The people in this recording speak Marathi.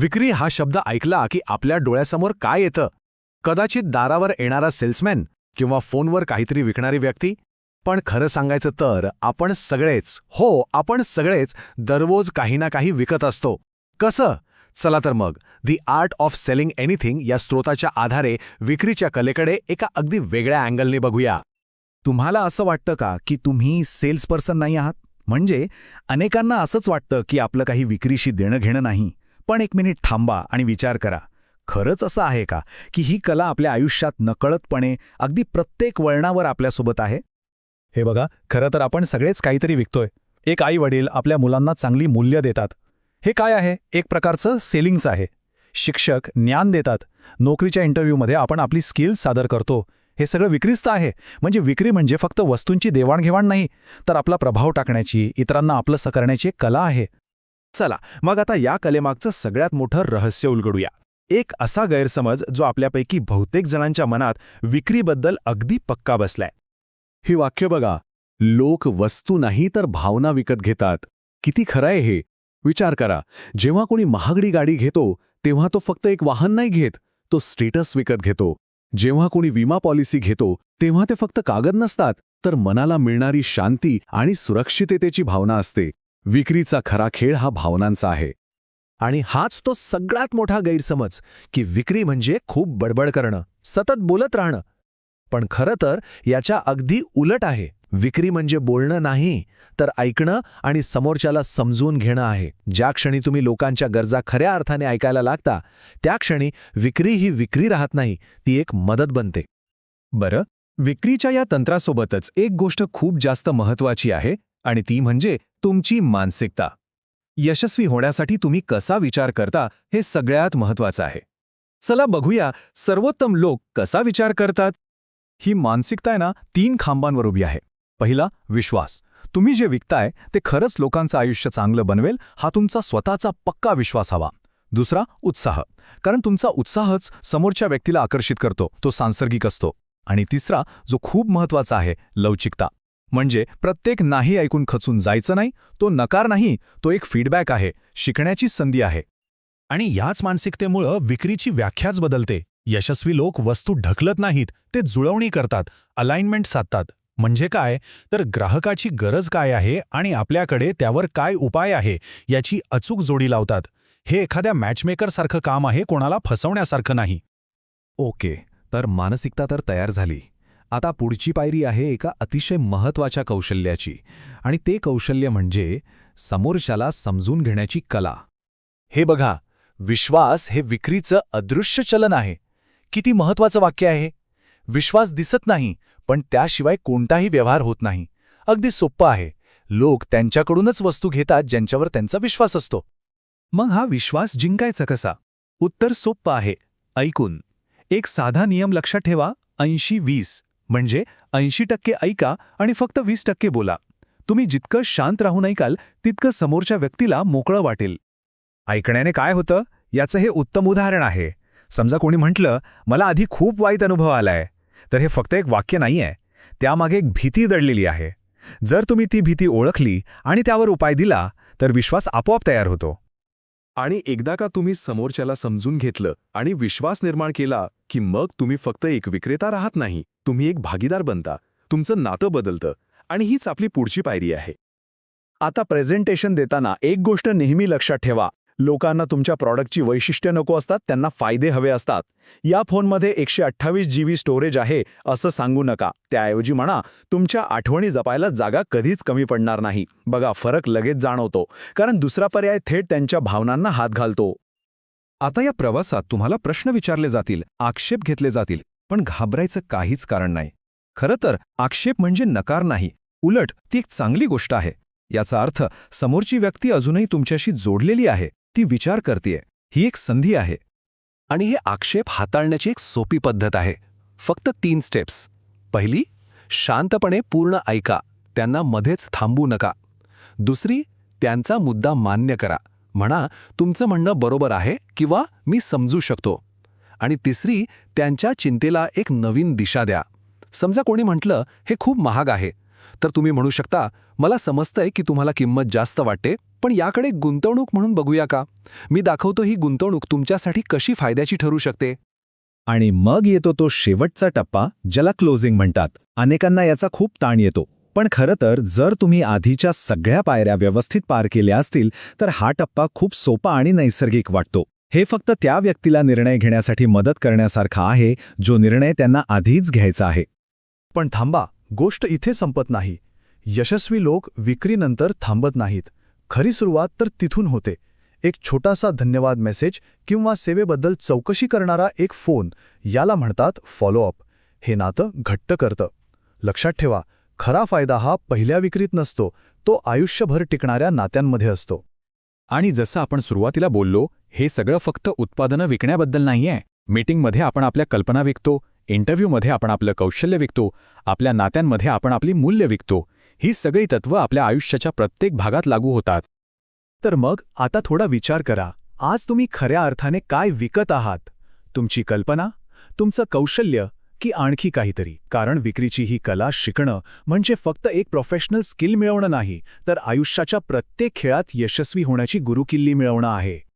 विक्री हा शब्द ऐकला की आपल्या डोळ्यासमोर काय येतं? कदाचित दारावर येणारा सेल्समॅन किंवा फोनवर काहीतरी विकणारी व्यक्ती? पण खरं सांगायचं तर आपण सगळेच हो आपण सगळेच दररोज काही ना काही विकत असतो. कसं? चला तर मग the art of selling anything या स्रोताच्या आधारे विक्रीच्या कलेकडे एका अगदी वेगळ्या अँगलने बघूया. तुम्हाला असं वाटतं का की तुम्ही सेल्स पर्सन नाही आहात? म्हणजे अनेकांना असंच वाटतं की आपलं काही विक्रीशी देणं घेणं नाही. पण एक मिनिट थांबा आणि विचार करा. खरंच असं आहे का की ही कला आपल्या आयुष्यात नकळतपणे अगदी प्रत्येक वळणावर आपल्यासोबत आहे? हे बघा खरं तर आपण सगळेच काहीतरी विकतोय. एक आई वडील आपल्या मुलांना चांगली मूल्य देतात. हे काय आहे? एक प्रकारचं सेलिंगचं आहे. शिक्षक ज्ञान देतात. नोकरीच्या इंटरव्ह्यूमध्ये आपण आपली स्किल्स सादर करतो. हे सगळं विक्रीस्त आहे. म्हणजे विक्री म्हणजे फक्त वस्तूंची देवाणघेवाण नाही तर आपला प्रभाव टाकण्याची इतरांना आपलंसं करण्याची कला आहे. चला मग आता या कलेमागचं सगळ्यात मोठं रहस्य उलगडूया. एक असा गैरसमज जो आपल्यापैकी बहुतेक जणांच्या मनात विक्रीबद्दल अगदी पक्का बसलाय. हे वाक्य बघा लोक वस्तू नाही तर भावना विकत घेतात. किती खरं आहे हे? विचार करा जेव्हा कोणी महागडी गाडी घेतो तेव्हा तो फक्त एक वाहन नाही घेत तो स्टेटस विकत घेतो. जेव्हा कोणी विमा पॉलिसी घेतो तेव्हा ते फक्त कागद नसतात तर मनाला मिळणारी शांती आणि सुरक्षिततेची भावना असते. विक्रीचा खरा खेळ हा भावनांचा आहे. आणि हाच तो सगळ्यात मोठा गैरसमज की विक्री म्हणजे खूप बडबड करणं सतत बोलत राहणं. पण खरं तर याच्या अगदी उलट आहे विक्री म्हणजे बोलणं नाही तर ऐकणं आणि समोरच्याला समजून घेणं आहे. ज्या क्षणी तुम्ही लोकांच्या गरजा खऱ्या अर्थाने ऐकायला लागता त्या क्षणी विक्री ही विक्री राहत नाही ती एक मदत बनते. बरं विक्रीच्या या तंत्रासोबतच एक गोष्ट खूप जास्त महत्वाची आहे आणि ती म्हणजे तुमची मानसिकता. यशस्वी होण्यासाठी तुम्ही कसा विचार करता हे सगळ्यात महत्वाचं आहे. चला बघूया सर्वोत्तम लोक कसा विचार करतात? ही मानसिकता आहे ना तीन खांबांवर उभी आहे. पहिला विश्वास. तुम्ही जे विकताय ते खरंच लोकांचं आयुष्य चांगलं बनवेल हा तुमचा स्वतःचा पक्का विश्वास हवा. दुसरा उत्साह. कारण तुमचा उत्साहच समोरच्या व्यक्तीला आकर्षित करतो तो सांसर्गिक असतो. आणि तिसरा जो खूप महत्त्वाचा आहे लवचिकता. म्हणजे प्रत्येक नाही ऐकून खचून जायचं नाही तो नकार नाही तो एक फीडबॅक आहे शिकण्याची संधी आहे. आणि याच मानसिकतेमुळं विक्रीची व्याख्याच बदलते. यशस्वी लोक वस्तू ढकलत नाहीत ते जुळवणी करतात अलाइनमेंट साधतात. म्हणजे काय? तर ग्राहकाची गरज काय आहे आणि आपल्याकडे त्यावर काय उपाय आहे याची अचूक जोडी लावतात. हे एखाद्या मॅचमेकरसारखं काम आहे कोणाला फसवण्यासारखं नाही. ओके तर मानसिकता तर तयार झाली. आता पुढची पायरी आहे एका अतिशय महत्त्वाच्या कौशल्याची. आणि ते कौशल्य म्हणजे समोरच्याला समजून घेण्याची कला. हे बघा विश्वास हे विक्रीचं अदृश्य चलन आहे. किती महत्वाचं वाक्य आहे विश्वास दिसत नाही पण त्याशिवाय कोणताही व्यवहार होत नाही. अगदी सोप्पं आहे. लोक त्यांच्याकडूनच वस्तू घेतात ज्यांच्यावर त्यांचा विश्वास असतो. मग हा विश्वास जिंकायचा कसा? उत्तर सोप्पं आहे. ऐकून. एक साधा नियम लक्षात ठेवा. ऐंशी वीस. म्हणजे ऐंशी टक्के ऐका आणि फक्त वीस टक्के बोला. तुम्ही जितकं शांत राहून ऐकाल तितकं समोरच्या व्यक्तीला मोकळं वाटेल. ऐकण्याने काय होतं? याचं हे उत्तम उदाहरण आहे. समजा कोणी म्हटलं मला आधी खूप वाईट अनुभव आलाय तर हे फक्त एक वाक्य नाही आहे त्यामागे एक भीती दडलेली आहे. जर तुम्ही ती भीती ओळखली आणि त्यावर उपाय दिला तर विश्वास आपोआप तयार होतो. आणि एकदा का तुम्ही समोरच्याला समजून घेतलं आणि विश्वास निर्माण केला की मग तुम्ही फक्त एक विक्रेता राहत नाही? तुम्ही एक भागीदार बनता. तुमचं नातं बदलतं. आणि हीच आपली पुढची पायरी आहे. आता प्रेझेंटेशन देताना एक गोष्ट नेहमी लक्षात ठेवा. लोकांना तुमच्या प्रॉडक्टची वैशिष्ट्य नको असतात त्यांना फायदे हवे असतात. या फोनमध्ये एकशे अठ्ठावीस जी बी स्टोरेज आहे असं सांगू नका. त्याऐवजी म्हणा तुमच्या आठवणी जपायला जागा कधीच कमी पडणार नाही. बघा फरक लगेच जाणवतो. कारण दुसरा पर्याय थेट त्यांच्या भावनांना हात घालतो. आता या प्रवासात तुम्हाला प्रश्न विचारले जातील आक्षेप घेतले जातील. पण घाबरायचं काहीच कारण नाही. खरं तर आक्षेप म्हणजे नकार नाही. उलट ती एक चांगली गोष्ट आहे. याचा अर्थ समोरची व्यक्ती अजूनही तुमच्याशी जोडलेली आहे. ती विचार करतेय. ही एक संधी आहे. आणि हे आक्षेप हाताळण्याची एक सोपी पद्धत आहे. फक्त तीन स्टेप्स पहिली शांतपणे पूर्ण ऐका. त्यांना मध्येच थांबू नका. दुसरी त्यांचा मुद्दा मान्य करा. म्हणा तुमचं म्हणणं बरोबर आहे किंवा मी समजू शकतो. आणि तिसरी त्यांच्या चिंतेला एक नवीन दिशा द्या. समजा कोणी म्हटलं हे खूप महाग आहे. तर तुम्ही म्हणू शकता मला समजतंय की तुम्हाला किंमत जास्त वाटते पण याकडे गुंतवणूक म्हणून बघूया का? मी दाखवतो ही गुंतवणूक तुमच्यासाठी कशी फायद्याची ठरू शकते. आणि मग येतो तो शेवटचा टप्पा ज्याला क्लोजिंग म्हणतात. अनेकांना याचा खूप ताण येतो. पण खरं तर जर तुम्ही आधीच्या सगळ्या पायऱ्या व्यवस्थित पार केल्या असतील तर हा टप्पा खूप सोपा आणि नैसर्गिक वाटतो. हे फक्त त्या व्यक्तीला निर्णय घेण्यासाठी मदत करण्यासारखा आहे जो निर्णय त्यांना आधीच घ्यायचा आहे. पण थांबा गोष्ट इथे संपत नाही. यशस्वी लोक विक्रीनंतर थांबत नाहीत. खरी सुरुवात तर तिथून होते. एक छोटासा धन्यवाद मेसेज किंवा सेवेबद्दल चौकशी करणारा एक फोन याला म्हणतात फॉलोअप हे नातं घट्ट करतं. लक्षात ठेवा खरा फायदा हा पहिल्या विक्रीत नसतो तो आयुष्यभर टिकणाऱ्या नात्यांमध्ये असतो. आणि जसं आपण सुरुवातीला बोललो हे सगळं फक्त उत्पादनं विकण्याबद्दल नाहीये. मीटिंगमध्ये आपण आपल्या कल्पना विकतो इंटरव्ह्यूमध्ये आपण आपलं कौशल्य विकतो आपल्या नात्यांमध्ये आपण आपली मूल्य विकतो. ही सगळी तत्त्वं आपल्या आयुष्याच्या प्रत्येक भागात लागू होतात. तर मग आता थोडा विचार करा आज तुम्ही खऱ्या अर्थाने काय विकत आहात? तुमची कल्पना? तुमचं कौशल्य? की आणखी काहीतरी. कारण विक्रीची ही कला शिकणं म्हणजे फक्त एक प्रोफेशनल स्किल मिळवणं नाही तर आयुष्याच्या प्रत्येक खेळात यशस्वी होण्याची गुरुकिल्ली मिळवणं आहे.